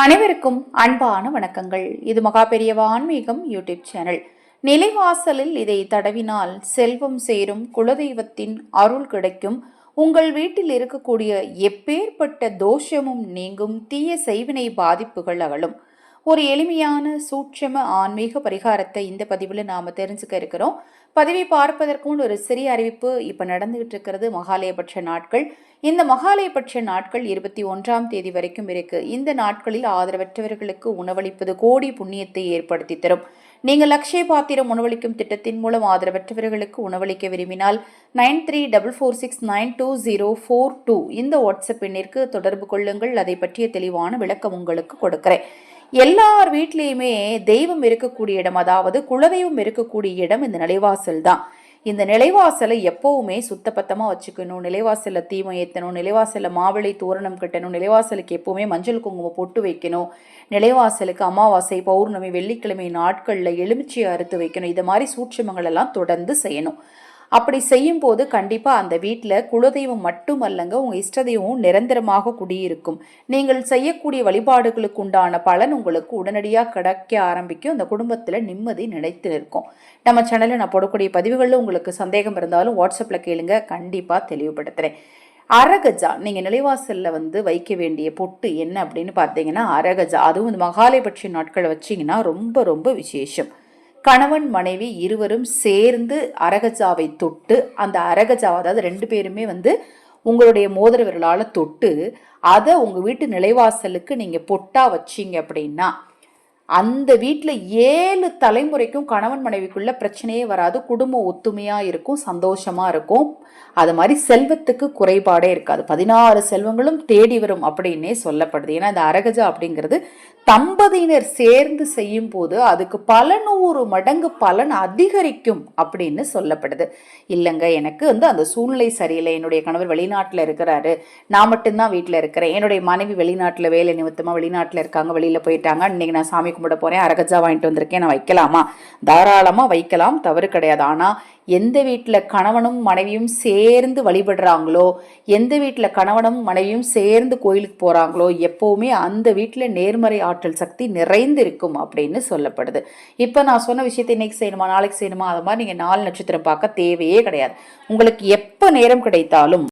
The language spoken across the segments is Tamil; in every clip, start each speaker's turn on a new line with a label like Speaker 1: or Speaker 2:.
Speaker 1: அனைவருக்கும் அன்பான வணக்கங்கள். இது மகா பெரியவா ஆன்மீகம் யூடியூப் சேனல். நிலைவாசலில் இதை தடவினால் செல்வம் சேரும் குலதெய்வத்தின் அருள் கிடைக்கும். உங்கள் வீட்டில் இருக்கக்கூடிய எப்பேற்பட்ட தோஷமும் நீங்கும் தீய செய்வினை பாதிப்புகள் அகலும். ஒரு எளிமையான சூட்சம ஆன்மீக பரிகாரத்தை இந்த பதிவில் நாம் தெரிஞ்சுக்க இருக்கிறோம். பதிவை பார்ப்பதற்கு ஒரு சிறிய அறிவிப்பு இப்போ நடந்துகிட்டு இருக்கிறது மகாலயபட்ச நாட்கள். இந்த மகாலயபட்ச நாட்கள் இருபத்தி ஒன்றாம் தேதி வரைக்கும் இருக்கு. இந்த நாட்களில் ஆதரவற்றவர்களுக்கு உணவளிப்பது கோடி புண்ணியத்தை ஏற்படுத்தி தரும். நீங்கள் லக்ஷய பாத்திரம் உணவளிக்கும் திட்டத்தின் மூலம் ஆதரவற்றவர்களுக்கு உணவளிக்க விரும்பினால் nine three double four six nine two zero four two இந்த வாட்ஸ்அப் எண்ணிற்கு தொடர்பு கொள்ளுங்கள். அதை பற்றிய தெளிவான விளக்கம் உங்களுக்கு கொடுக்கிறேன். எல்லார் வீட்லேயுமே தெய்வம் இருக்கக்கூடிய இடம் அதாவது குலதெய்வம் இருக்கக்கூடிய இடம் இந்த நிலைவாசல் தான். இந்த நிலைவாசலை எப்போவுமே சுத்தபத்தமாக வச்சுக்கணும். நிலைவாசலில் தீமை ஏற்றணும் நிலைவாசலில் மாவிளை தோரணம் கட்டணும். நிலைவாசலுக்கு எப்போவுமே மஞ்சள் குங்குமம் பொட்டு வைக்கணும். நிலைவாசலுக்கு அமாவாசை பௌர்ணமி வெள்ளிக்கிழமை நாட்களில் எலுமிச்சியை அறுத்து வைக்கணும். இது மாதிரி சூட்சமங்கள் எல்லாம் தொடர்ந்து செய்யணும். அப்படி செய்யும் போது கண்டிப்பாக அந்த வீட்டில் குலதெய்வம் மட்டும் அல்லங்க உங்கள் இஷ்டதெய்வம் நிரந்தரமாக குடியிருக்கும். நீங்கள் செய்யக்கூடிய வழிபாடுகளுக்கு உண்டான பலன் உங்களுக்கு உடனடியாக கிடைக்க ஆரம்பிக்கும். அந்த குடும்பத்தில் நிம்மதி நிலைத்து நிற்கும். நம்ம சேனலில் நான் போடக்கூடிய பதிவுகளில் உங்களுக்கு சந்தேகம் இருந்தாலும் வாட்ஸ்அப்பில் கேளுங்க. கண்டிப்பாக தெளிவுபடுத்துகிறேன் அரகஜா நீங்கள் நிலைவாசலில் வந்து வைக்க வேண்டிய பொட்டு என்ன அப்படின்னு பார்த்தீங்கன்னா அரகஜா. அதுவும் இந்த மகாலயபட்ச நாட்களை வச்சிங்கன்னா ரொம்ப ரொம்ப விசேஷம். கணவன் மனைவி இருவரும் சேர்ந்து அரகஜாவை தொட்டு அந்த அரகஜாவை அதாவது ரெண்டு பேருமே வந்து உங்களுடைய மோதிர விரலால் தொட்டு அதை உங்கள் வீட்டு நிலைவாசலுக்கு நீங்கள் பொட்டா வச்சீங்க அப்படின்னா அந்த வீட்டில் ஏழு தலைமுறைக்கும் கணவன் மனைவிக்குள்ள பிரச்சனையே வராது. குடும்பம் ஒத்துமையாக இருக்கும் சந்தோஷமாக இருக்கும். அது மாதிரி செல்வத்துக்கு குறைபாடே இருக்காது. பதினாறு செல்வங்களும் தேடி வரும் அப்படின்னே சொல்லப்படுது. ஏன்னா இந்த அரகஜா அப்படிங்கிறது தம்பதியினர் சேர்ந்து செய்யும் போது அதுக்கு பல நூறு மடங்கு பலன் அதிகரிக்கும் அப்படின்னு சொல்லப்படுது. இல்லைங்க எனக்கு வந்து அந்த சூழ்நிலை சரியில்லை. என்னுடைய கணவர் வெளிநாட்டில் இருக்கிறாரு. நான் மட்டும்தான் வீட்டில் இருக்கிறேன். என்னுடைய மனைவி வெளிநாட்டில் வேலை நிமித்தமாக வெளிநாட்டில் இருக்காங்க. வெளியில் போயிட்டாங்க. இன்றைக்கி நான் சாமி கும்பிட போகிறேன் அரகஜா வாங்கிட்டு வந்திருக்கேன். நான் வைக்கலாமா? தாராளமாக வைக்கலாம். தவறு கிடையாது. ஆனால் எந்த வீட்டில் கணவனும் மனைவியும் சேர்ந்து வழிபடுறாங்களோ எந்த வீட்டில் கணவனும் மனைவியும் சேர்ந்து கோயிலுக்கு போகிறாங்களோ எப்போவுமே அந்த வீட்டில் நேர்மறை ஆற்றல் சக்தி நிறைந்து இருக்கும் அப்படின்னு சொல்லப்படுது. இப்போ நான் சொன்ன விஷயத்தை இன்னைக்கு செய்யணுமா? நாளைக்கு செய்யணுமா? அது மாதிரி நீங்கள் நாலு நட்சத்திரம் பார்க்க தேவையே கிடையாது. உங்களுக்கு எப்போ நேரம் கிடைத்தாலும்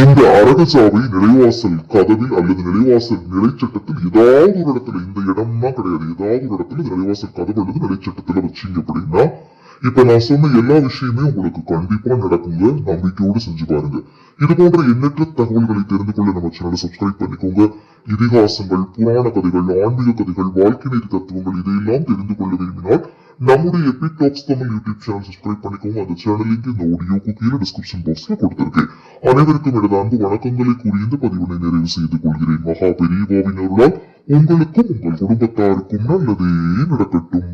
Speaker 2: இந்த அரகசாவை நிலைவாசல் கதவில் அல்லது நிலைவாசல் நிலைச்சட்டத்தில் ஏதாவது ஒரு இடத்துல இந்த இடம்னா கிடையாது. ஏதாவது ஒரு இடத்துல நிலைவாசல் கதவு அல்லது நிலைச்சட்டத்துல வச்சீங்க அப்படின்னா இப்ப நான் சொன்ன எல்லா விஷயமே உங்களுக்கு கண்டிப்பா நடக்குங்க. நம்பிக்கையோடு செஞ்சு பாருங்க. இது போன்ற எண்ணற்ற தகவல்களை தெரிந்து கொள்ள நம்ம சேனலை சப்ஸ்கிரைப் பண்ணிக்கோங்க. இதிகாசங்கள் புராண கதைகள் ஆன்மீக கதைகள் வாழ்க்கை நீதி தத்துவங்கள் இதையெல்லாம் தெரிந்து கொள்ள விரும்பினால் நம்முடைய epic talks Tamil YouTube channel subscribe பண்ணிக்கோங்க. அந்த சேனல் லிங்க் இந்த ஆடியோக்கு கீழே டிஸ்கிரிப்ஷன் பாக்ஸ்ல கொடுத்திருக்கேன். அனைவருக்கும் எனது அன்பு வணக்கங்களை கூறி இந்த பதிவினை நிறைவு செய்து கொள்கிறேன். மகா பெரியவாவின் அருளால் உங்களுக்கும் உங்கள் குடும்பத்தாருக்கும் நல்லதே நடக்கட்டும்.